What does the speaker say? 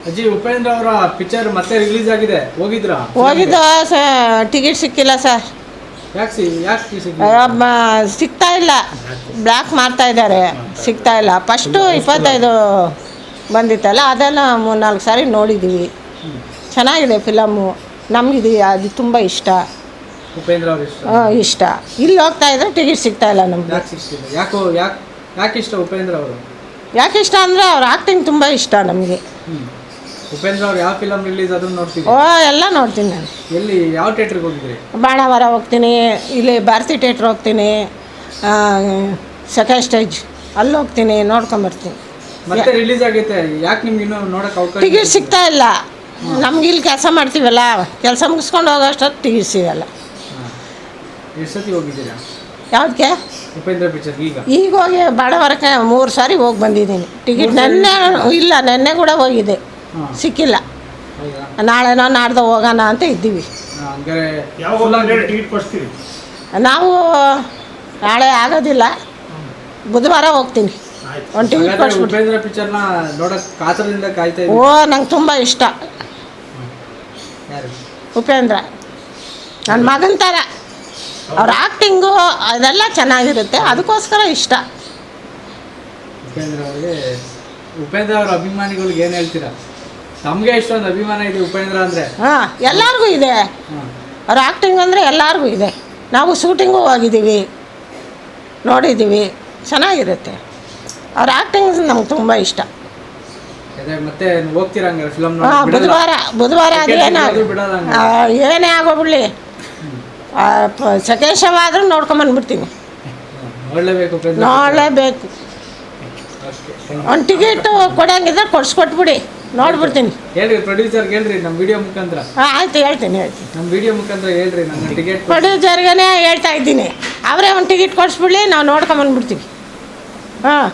ಅಜ್ಜಿ ಉಪೇಂದ್ರ ಅವರ ಪಿಕ್ಚರ್ ಮತ್ತೆ ರಿಲೀಸ್ ಆಗಿದೆ. ಹೋಗಿದ್ರಾ? ಹೋಗಿದ್ದ ಸ ಟಿಕೆಟ್ ಸಿಕ್ಕಿಲ್ಲ ಸರ್. ಯಾಕೆ ಸಿ ಯಾಕೆ ಸಿಗ್ತಾ ಇಲ್ಲ. ಬ್ಲಾಕ್ ಮಾಡ್ತಾ ಇದ್ದಾರೆ. ಸಿಗ್ತಾ ಇಲ್ಲ. ಫಸ್ಟು ಇಪ್ಪತ್ತೈದು ಬಂದಿತ್ತಲ್ಲ ಅದೆಲ್ಲ ಮೂರ್ನಾಲ್ಕು ಸಾರಿ ನೋಡಿದ್ದೀವಿ ಚೆನ್ನಾಗಿದೆ ಫಿಲಮ್ಮು ನಮಗಿದೆ ಅದು ತುಂಬ ಇಷ್ಟ. ಉಪೇಂದ್ರ ಅವ್ರ ಇಷ್ಟ? ಆ, ಇಷ್ಟ. ಇಲ್ಲಿ ಹೋಗ್ತಾ ಇದ್ರೆ ಟಿಕೆಟ್ ಸಿಗ್ತಾ ಇಲ್ಲ ನಮಗೆ. ಯಾಕೆ ಸಿಕ್ತಿಲ್ಲ ಯಾಕೋ ಯಾಕೆ ಯಾಕೆ ಇಷ್ಟ ಉಪೇಂದ್ರ ಅವರು? ಯಾಕೆ ಇಷ್ಟ ಅಂದರೆ ಅವ್ರ ಆ್ಯಕ್ಟಿಂಗ್ ತುಂಬ ಇಷ್ಟ ನಮಗೆ. ಹ್ಮ್. ಉಪೇಂದ್ರ ಅವ್ರು ಯಾವ ಫಿಲಮ್ ರಿಲೀಸ್ ಅದನ್ನ ನೋಡ್ತೀವಿ. ಓ ಎಲ್ಲ ನೋಡ್ತೀನಿ ನಾನು. ಎಲ್ಲಿ ಯಾವ ಥಿಯೇಟ್ರಿಗೆ ಹೋಗಿದ್ರಿ? ಬಾಣಾವರ ಹೋಗ್ತೀನಿ ಇಲ್ಲಿ ಭಾರತಿ ಥಿಯೇಟ್ರ್ ಹೋಗ್ತೀನಿ ಸೆಕೆಂಡ್ ಸ್ಟೇಜ್ ಅಲ್ಲಿ ಹೋಗ್ತೀನಿ ನೋಡ್ಕೊಂಬರ್ತೀನಿ ಮತ್ತೆ ರಿಲೀಸ್ ಆಗೈತೆ ಯಾಕೆ ನಿಮ್ಗೆ ಇನ್ನೂ ನೋಡಕ್ ಅವಕಾಶ ಟಿಕೆಟ್ ಸಿಗ್ತಾ ಇಲ್ಲ. ನಮ್ಗೆ ಇಲ್ಲಿ ಕೆಲಸ ಮಾಡ್ತೀವಲ್ಲ ಕೆಲಸ ಮುಗಿಸ್ಕೊಂಡು ಹೋಗೋ ಅಷ್ಟೊತ್ತು ಟಿಕೆಟ್ ಸಿಗಲ್ಲ ಎಷ್ಟು ಸತಿ ಹೋಗಿದ್ದೀರಾ? ಯಾವುದಕ್ಕೆ ಉಪೇಂದ್ರ ಪಿಕ್ಚರ್ ಈಗ? ಈಗ ಹೋಗಿ ಬಾಡವರಕ್ಕೆ ಮೂರು ಸಾರಿ ಹೋಗಿ ಬಂದಿದ್ದೀನಿ. ಟಿಕೆಟ್ ನೆನ್ನೆ ಇಲ್ಲ ನೆನ್ನೆ ಕೂಡ ಹೋಗಿದೆ. ಸಿಕ್ಕಿಲ್ಲ. ನಾಳೆ ನಾಳೆನೋ ನಾಡ್ದು ಹೋಗೋಣ ಅಂತ ಇದ್ದೀವಿ. ನಾವು ನಾಳೆ ಆಗೋದಿಲ್ಲ. ಬುಧವಾರ ಹೋಗ್ತೀನಿ. ಒಂದು ಟಿಕೆಟ್ ಕೊಡ್ಸ್ಬಿಟ್ಟು ಓ ನಂಗೆ ತುಂಬ ಇಷ್ಟ. ಉಪೇಂದ್ರ. ನನ್ನ ಮಗನ ಥರ ಅವ್ರ ಆ್ಯಕ್ಟಿಂಗು ಅದೆಲ್ಲ ಚೆನ್ನಾಗಿರುತ್ತೆ. ಅದಕ್ಕೋಸ್ಕರ ಇಷ್ಟ. ಉಪೇಂದ್ರ ಅವರಿಗೆ ಉಪೇಂದ್ರ ಅವರ ಅಭಿಮಾನಿಗಳಿಗೆ ಏನು ಹೇಳ್ತೀರಾ? ನಮಗೆ ಇಷ್ಟೊಂದು ಅಭಿಮಾನ ಇದೆ ಉಪೇಂದ್ರ ಅಂದರೆ? ಹಾಂ ಎಲ್ಲರಿಗೂ ಇದೆ. ಅವ್ರ ಆ್ಯಕ್ಟಿಂಗ್ ಅಂದರೆ ಎಲ್ಲರಿಗೂ ಇದೆ. ನಾವು ಶೂಟಿಂಗೂ ಹೋಗಿದ್ದೀವಿ. ನೋಡಿದ್ದೀವಿ. ಚೆನ್ನಾಗಿರುತ್ತೆ. ಅವ್ರ ಆ್ಯಕ್ಟಿಂಗ್ ನಮ್ಗೆ ತುಂಬ ಇಷ್ಟ. ಮತ್ತೆ ಹೋಗ್ತೀರಾ ಹಂಗಾರೆ ಫಿಲಮ್ ಹಾಂ ಬುಧವಾರ ಬುಧವಾರ ಅದು ಏನೇ ಶವ ಆದರೂ ನೋಡ್ಕೊಂಬಂದ್ಬಿಡ್ತೀನಿ ನೋಡಲೇಬೇಕು ಒಂದು ಟಿಕೆಟ್ ಕೊಡಂಗಿದ್ರೆ ಕೊಡ್ಸ್ಕೊಟ್ಬಿಡಿ. ನೋಡ್ಬಿಡ್ತೀನಿ ಹೇಳ್ರಿ ಪ್ರೊಡ್ಯೂಸರ್ ಹೇಳ್ರಿ ನಮ್ಮ ವಿಡಿಯೋ ಮುಖಾಂತರ. ಹಾಂ ಆಯ್ತು ಹೇಳ್ತೀನಿ ಹೇಳ್ತೀನಿ. ನಮ್ಮ ವಿಡಿಯೋ ಮುಖಾಂತರ ಹೇಳ್ರಿ ನನ್ನ ಟಿಕೆಟ್ ಪ್ರೊಡ್ಯೂಸರ್ಗೆ ಹೇಳ್ತಾ ಇದ್ದೀನಿ. ಅವರೇ ಒಂದು ಟಿಕೆಟ್ ಕೊಡಿಸ್ಬಿಡ್ಲಿ ನಾವು ನೋಡ್ಕೊಂಬಂದ್ಬಿಡ್ತೀವಿ ಹಾಂ.